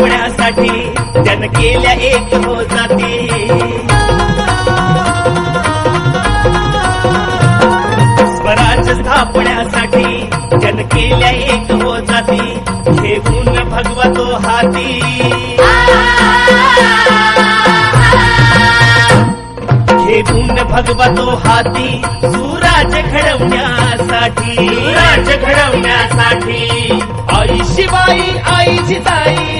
स्थापण्यासाठी जन केल्या एक हो जाती स्वराज्य स्थापण्यासाठी जन केल्या एक हो जाती घेऊन भगवतो हाती. घेऊन भगवतो हाती सुराज घडवण्यासाठी. राज्य घडवण्यासाठी. आई शिवाई आई जिजाई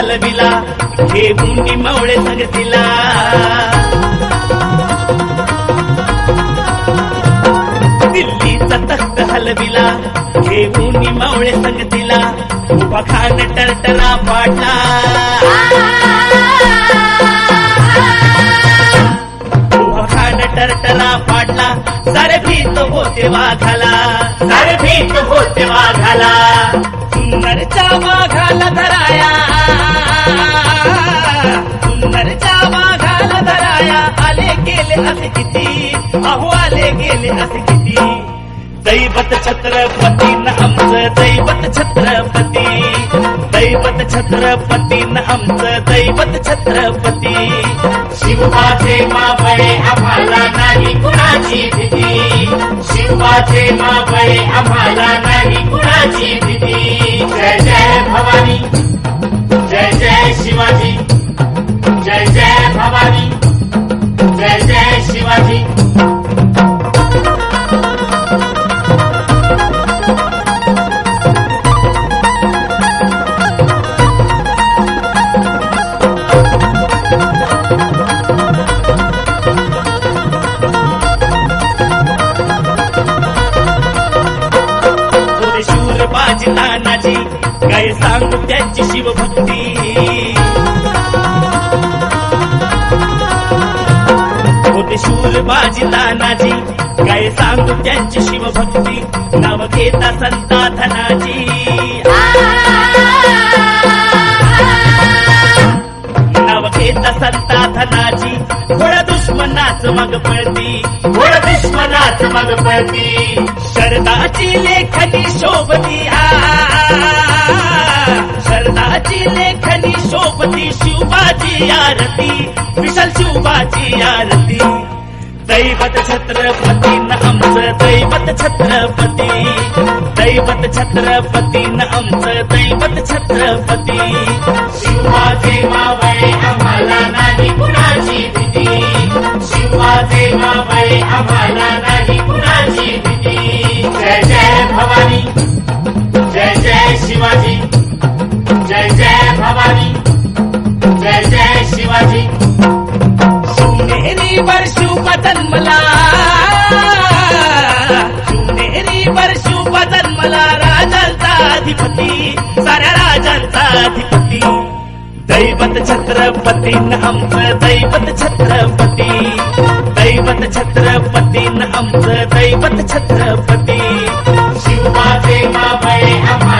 तख्त हे घेऊन मवळे संगतीला. दिल्लीचा तख्त हलविला. हे घेऊन मवळे संगतीला. उभा खान टरटरा पाडला. उभा खान टरटरा पाडला. सारे भीत होते वाघाला. सारे भीत होते वाघाला. सुंदरच्या वाघाला धराया. गेले असे किती? अहो आले गेले असे किती? दैवत छत्रपती न आमचं दैवत छत्रपती. दैवत छत्रपती न आमचं दैवत छत्रपती. शिवाचे मावळे आम्हाला नाही कुणाची भीती. शिवाचे मावळे आम्हाला नाही कुणाची भीती. जय जय भवानी. सांगू त्यांची शिवभक्ती. होते शूर बाजी तानाजी काय सांगू त्यांची शिवभक्ती. नाव घेता संता धनाजी नाव घेता संता धनाजी थोड्या दुश्मनाच मग पळती. घोड दुश्मनाच मग पळती. शरदाची लेखनी शोभती आ शिवबाची आरती विशाल शिवबाची आरती. दैवत छत्रपती न आमचं दैवत छत्रपती. दैवत छत्रपती न आमचं दैवत छत्रपती. शिवाचे मावळे आम्हाला नाही कुणाची भीती. शिवाचे मावळे आम्हाला वर शिव जन्मला शिवनेरी वर शिव जन्मला राजांचा अधिपती साऱ्या राजांचा अधिपती. दैवत छत्रपती आमचं दैवत छत्रपती. दैवत छत्रपती आमचं दैवत छत्रपती. शिवाचे देवा